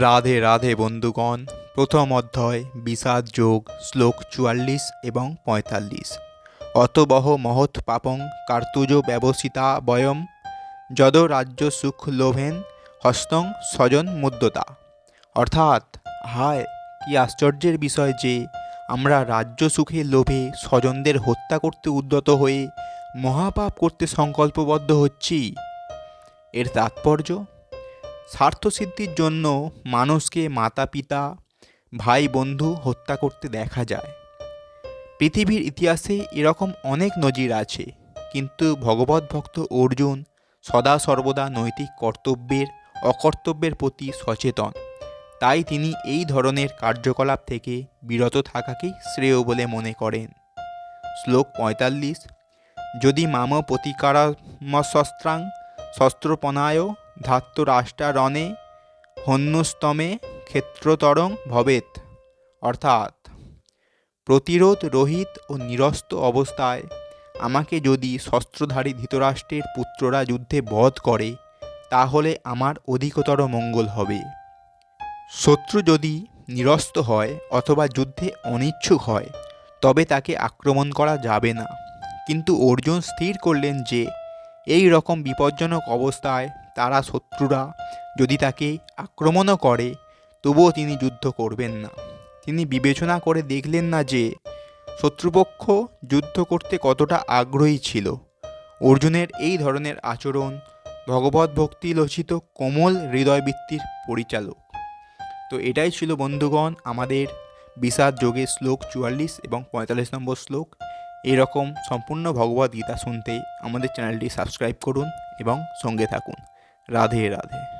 রাধে রাধে বন্ধুগণ, প্রথম অধ্যায়, বিষাদ যোগ, শ্লোক চুয়াল্লিশ এবং পঁয়তাল্লিশ। অতবহ মহৎ পাপং কার্তুজ ব্যবসিতা বয়ম, যদ রাজ্য সুখ লোভেন, হস্তং স্বজন মুদ্যতা। অর্থাৎ, হায়, কি আশ্চর্যের বিষয় যে, আমরা রাজ্য সুখের লোভে স্বজনদের হত্যা করতে উদ্যত হয়ে মহাপাপ করতে সংকল্পবদ্ধ হচ্ছি। এর তাৎপর্য? স্বার্থসিদ্ধির জন্য মানুষকে মাতা পিতা ভাই বন্ধু হত্যা করতে দেখা যায়। পৃথিবীর ইতিহাসে এরকম অনেক নজির আছে, কিন্তু ভগবত ভক্ত অর্জুন সদা সর্বদা নৈতিক কর্তব্যের, অকর্তব্যের প্রতি সচেতন। তাই তিনি এই ধরনের কার্যকলাপ থেকে বিরত থাকাকেই শ্রেয় বলে মনে করেন। শ্লোক পঁয়তাল্লিশ, যদি মাম প্রতিকারামশস্ত্রাং শস্ত্রপনায় ধাত্তরাষ্ট্রারণে হন্যস্তমে ক্ষেত্রতরং ভবেত অর্থাৎ, প্রতিরোধ রহিত ও নিরস্ত অবস্থায় আমাকে যদি শস্ত্রধারী ধৃতরাষ্ট্রের পুত্ররা যুদ্ধে বধ করে, তাহলে আমার অধিকতর মঙ্গল হবে। শত্রু যদি নিরস্ত হয় অথবা যুদ্ধে অনিচ্ছুক হয়, তবে তাকে আক্রমণ করা যাবে না। কিন্তু অর্জুন স্থির করলেন যে, এই রকম বিপজ্জনক অবস্থায় তারা শত্রুরা। যদি তাকে আক্রমণও করে, তবুও তিনি যুদ্ধ করবেন না। তিনি বিবেচনা করে দেখলেন না যে, শত্রুপক্ষ যুদ্ধ করতে কতটা আগ্রহী ছিল। অর্জুনের এই ধরনের আচরণ ভগবত ভক্তি লচিত কোমল হৃদয়বৃত্তির পরিচালক। তো এটাই ছিল বন্ধুগণ আমাদের বিষাদ যোগের শ্লোক চুয়াল্লিশ এবং পঁয়তাল্লিশ নম্বর শ্লোক। এরকম সম্পূর্ণ ভগবদ্গীতা শুনতে আমাদের চ্যানেলটি সাবস্ক্রাইব করুন এবং সঙ্গে থাকুন। রাধে রাধে।